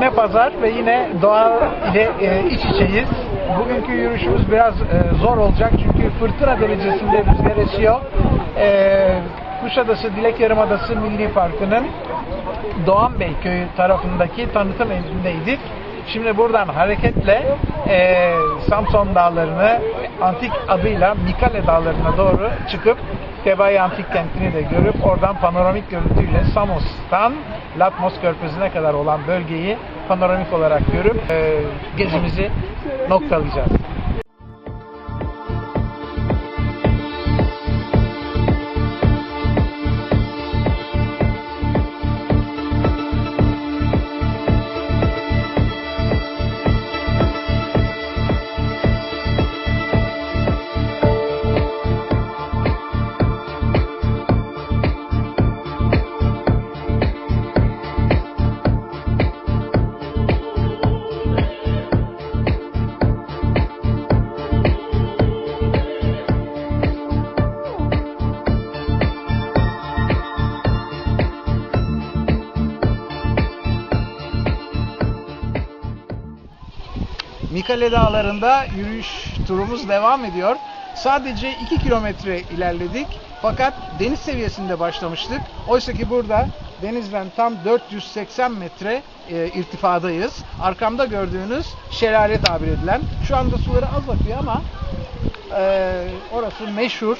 pazar ve yine doğa ile e, iç içeyiz. Bugünkü yürüyüşümüz biraz e, zor olacak çünkü fırtına derecesinde rüzgar esiyor. E, Kuşadası Dilek Yarımadası Milli Parkı'nın Doğanbey köyü tarafındaki tanıtım evindeydik. Şimdi buradan hareketle e, Samson Dağları'nı antik adıyla Mikale Dağları'na doğru çıkıp Tebai Antik Kenti'ni de görüp oradan panoramik görüntüyle Samos'tan Latmos Körfezi'ne kadar olan bölgeyi panoramik olarak görüp e, gezimizi noktalayacağız. Mikale Dağları'nda yürüyüş turumuz devam ediyor. Sadece 2 kilometre ilerledik. Fakat deniz seviyesinde başlamıştık. Oysa ki burada denizden tam 480 metre e, irtifadayız. Arkamda gördüğünüz şelale tabir edilen. Şu anda suları az akıyor ama e, orası meşhur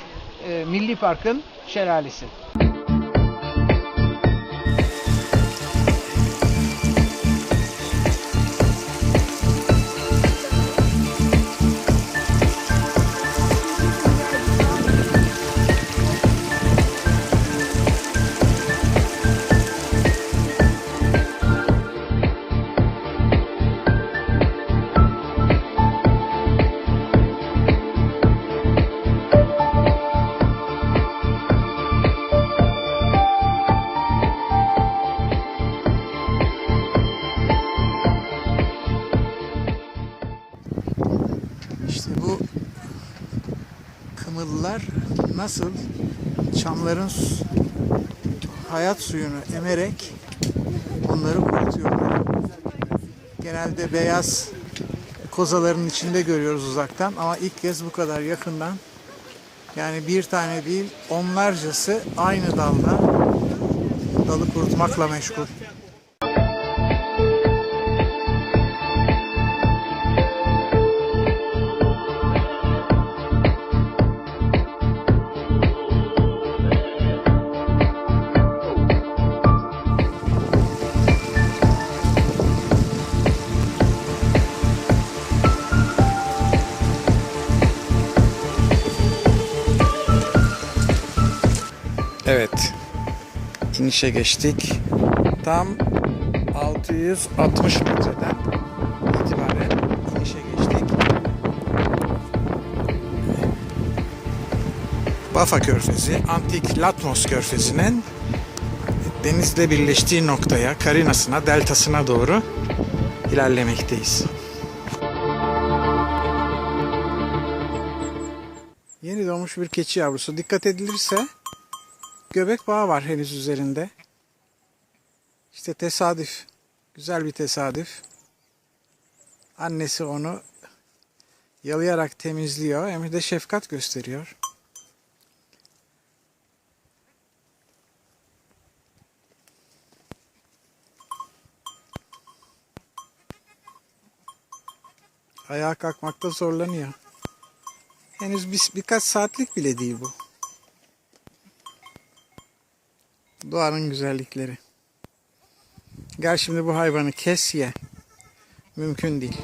e, Milli Park'ın şelalesi. Bu kımıllar nasıl çamların hayat suyunu emerek onları kurutuyorlar. Genelde beyaz kozaların içinde görüyoruz uzaktan ama ilk kez bu kadar yakından yani bir tane değil onlarcası aynı dalda dalı kurutmakla meşgul. Evet. inişe geçtik. Tam 660 metreden itibaren inişe geçtik. Bafa Körfezi, antik Latmos Körfezi'nin denizle birleştiği noktaya, karinasına, deltasına doğru ilerlemekteyiz. Yeni doğmuş bir keçi yavrusu. Dikkat edilirse göbek bağı var henüz üzerinde. İşte tesadüf. Güzel bir tesadüf. Annesi onu yalayarak temizliyor hem de şefkat gösteriyor. Ayağa kalkmakta zorlanıyor. Henüz bir, birkaç saatlik bile değil bu. Doğanın güzellikleri. Gel şimdi bu hayvanı kes ye. Mümkün değil.